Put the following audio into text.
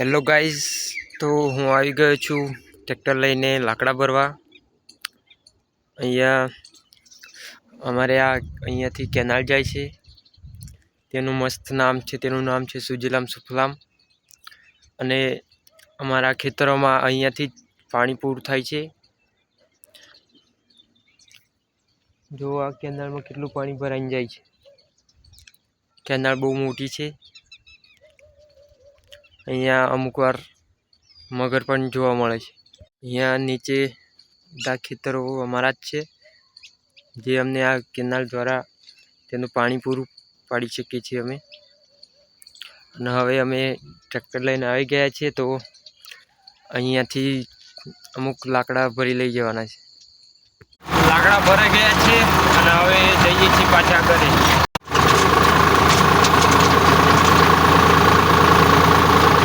Hello guys તો હું આવી ગયો છું ટ્રેક્ટર લઈને લાકડા ભરવા. અહીંયા અમારે આ અહીંયાથી કેનાલ જાય છે. તેનું મસ્ત નામ છે, તેનું નામ છે સુજલામ સુફલામ. અને અમારા ખેતરોમાં અહીંયાથી પાણી પૂરું થાય છે. જો આ કેનાલમાં કેટલું પાણી ભરાઈને જાય છે. કેનાલ બહુ મોટી છે. અહીંયા અમુક વાર મગર પણ જોવા મળે છે. અહીંયા નીચે બધા ખેતરો અમારા જ છે. જે અમને આ કેનાલ દ્વારા તેનું પાણી પૂરું પાડી શકીએ છીએ અમે. અને હવે અમે ટ્રેક્ટર લઈને આવી ગયા છીએ તો અહીંયાથી અમુક લાકડા ભરી લઈ જવાના છે. લાકડા ભરાઈ ગયા છે અને હવે જઈએ છીએ પાછા ઘરે.